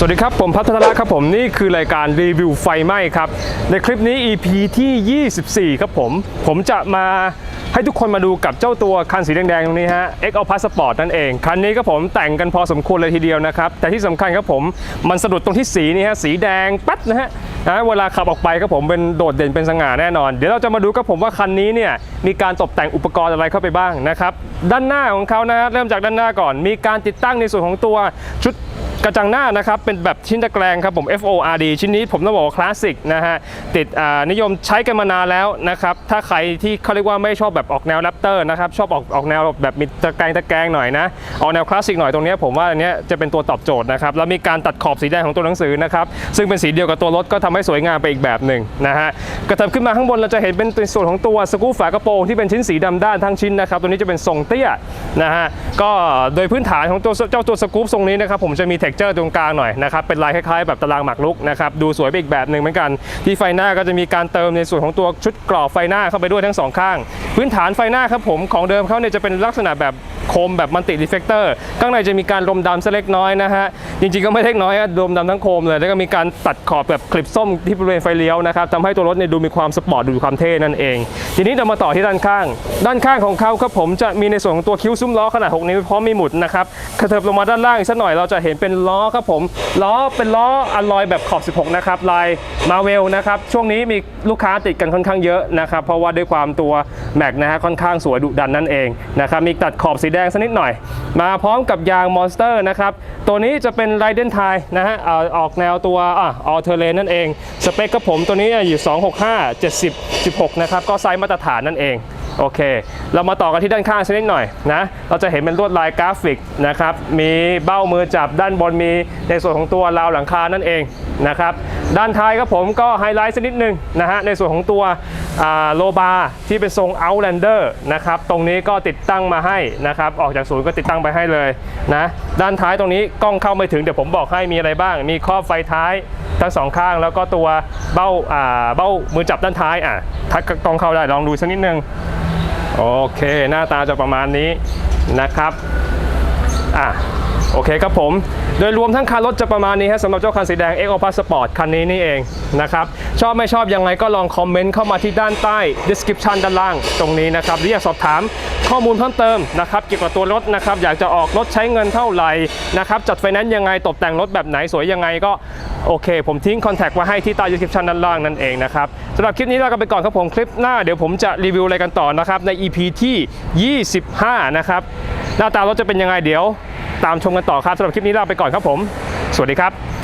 สวัสดีครับ ผมพัฒนาครับผมนี่คือรายการรีวิวไฟไหม้ครับ ในคลิปนี้ EP ที่ 24 ครับผม ผมจะมาให้ทุกคนมาดูกับเจ้าตัวคันสีแดงๆตรงนี้ฮะ X a l p a s s p o r t นั่นเอง คันนี้ก็ผมแต่งกันพอสมควรเลยทีเดียวนะครับ แต่ที่สำคัญครับผมมันสะดุดตรงที่สีนี่ฮะ สีแดงปั๊ดนะฮะนะเวลาขับออกไปครับผมเป็นโดดเด่นเป็นสง่าแน่นอน เดี๋ยวเราจะมาดูครับผมว่าคันนี้เนี่ยมีการตกแต่งอุปกรณ์อะไรเข้าไปบ้างนะครับ ด้านหน้าของเขานะฮะเริ่มจากด้านหน้าก่อน มีการติดตั้งในส่วนของตัวชุด กระจังหน้านะครับเป็นแบบชิ้นตะแกรงครับผม FORD ชิ้นนี้ผมต้องบอกว่าคลาสสิกนะฮะติดนิยมใช้กันมานานแล้วนะครับถ้าใครที่เขาเรียกว่าไม่ชอบแบบออกแนวแรปเตอร์นะครับชอบออกออกแนวแบบมีตะแกรงตะแกรงหน่อยนะออกแนวคลาสสิกหน่อยตรงนี้ผมว่าอันนี้จะเป็นตัวตอบโจทย์นะครับแล้วมีการตัดขอบสีแดงของตัวหนังสือนะครับซึ่งเป็นสีเดียวกับตัวรถก็ทำให้สวยงามไปอีกแบบหนึ่งนะฮะกระเถิบขึ้นมาข้างบนเราจะเห็นเป็นส่วนของตัวสกรูฝากระโปรงที่เป็นชิ้นสีดำด้านทั้งชิ้นนะครับตัวนี้จะเป็นทรงเตี้ย นะฮะก็โดยพื้นฐานของตัวเจ้าตัวสกู๊ปทรงนี้นะครับผมจะมีเท็กเจอร์ตรงกลางหน่อยนะครับเป็นลายคล้ายๆแบบตารางหมากรุกนะครับดูสวยไปอีกแบบหนึ่งเหมือนกัน ที่ไฟหน้าก็จะมีการเติมในส่วนของตัวชุดกรอบไฟหน้าเข้าไปด้วยทั้งสองข้าง พื้นฐานไฟหน้าครับผมของเดิมเขาเนี่ยจะเป็นลักษณะแบบโคมแบบมันติรีเฟกเตอร์ข้างในจะมีการลมดำสเล็กน้อยนะฮะ จริงๆก็ไม่เล็กน้อยอะลมดำทั้งโคมเลย แล้วก็มีการตัดขอบแบบคลิปส้มที่บริเวณไฟเลี้ยวนะครับทำให้ตัวรถเนี่ยดูมีความสปอร์ตดูมีความเท่นั่นเอง ทีนี้เรามาต่อที่ด้านข้าง ด้านข้างของเขาครับผมจะมีในส่วนของตัวคิ้วซุ้มล้อขนาด 6 นิ้วพร้อมมีหมุดนะครับกระเถิบลงมาด้านล่างอีกสักหน่อยเราจะเห็นเป็นล้อครับผม ล้อเป็นล้ออัลลอยแบบขอบ 16 นะครับลายมาเวลนะครับช่วงนี้มีลูกค้าติดกันค่อนข้างเยอะนะครับเพราะว่าด้วยความตัวแม็กนะฮะค่อนข้างสวยดุดันนั่นเองนะครับมีตัดขอบสีแดงสักนิดหน่อย มาพร้อมกับยางมอนสเตอร์นะครับตัวนี้จะเป็นไรเดนไทนะฮะออกแนวตัวอะออเทเลนนั่นเอง สเปคกับผมตัวนี้อยู่ 265 70 16 นะครับ ก็ไซส์มาตรฐานนั่นเองโอเค เรามาต่อกันที่ด้านข้างสักนิดหน่อยนะ เราจะเห็นเป็นลวดลายกราฟิกนะครับ มีเบ้ามือจับด้านบนมีในส่วนของตัวราวหลังคานั่นเองนะครับ ด้านท้ายครับผมก็ไฮไลท์สักนิดหนึ่งนะฮะ ในส่วนของตัว โลบาที่เป็นทรง Outlander นะครับตรงนี้ก็ติดตั้งมาให้นะครับออกจากศูนย์ก็ติดตั้งไปให้เลยนะด้านท้ายตรงนี้กล้องเข้าไม่ถึงเดี๋ยวผมบอกให้มีอะไรบ้าง มีครอบไฟท้ายทั้งสองข้าง แล้วก็ตัวเบ้าอ่าเบ้ามือจับด้านท้ายอะถ้ากล้องเข้าได้ลองดูสักนิดนึงโอเค หน้าตาจะประมาณนี้นะครับอะ โอเคครับผม โดยรวมทั้งคันรถจะประมาณนี้ฮะสำหรับเจ้าคันสีแดง X Opus Sport คันนี้นี่เองนะครับ ชอบไม่ชอบยังไงก็ลองคอมเมนต์เข้ามาที่ด้านใต้ description ด้านล่างตรงนี้นะครับหรืออยากสอบถามข้อมูลเพิ่มเติมนะครับเกี่ยวกับตัวรถนะครับอยากจะออกรถใช้เงินเท่าไหร่นะครับจัดไฟแนนซ์ยังไงตกแต่งรถแบบไหนสวยยังไงก็โอเค ผมทิ้งคอนแทคไว้ให้ที่ใต้ description ด้านล่างนั่นเองนะครับสำหรับคลิปนี้ลากันไปก่อนครับผมคลิปหน้าเดี๋ยวผมจะรีวิวอะไรกันต่อนะครับใน EP ที่ 25 นะครับหน้าตารถจะเป็นยังไงเดี๋ยว ตามชมกันต่อครับสำหรับคลิปนี้ลาไปก่อนครับผม สวัสดีครับ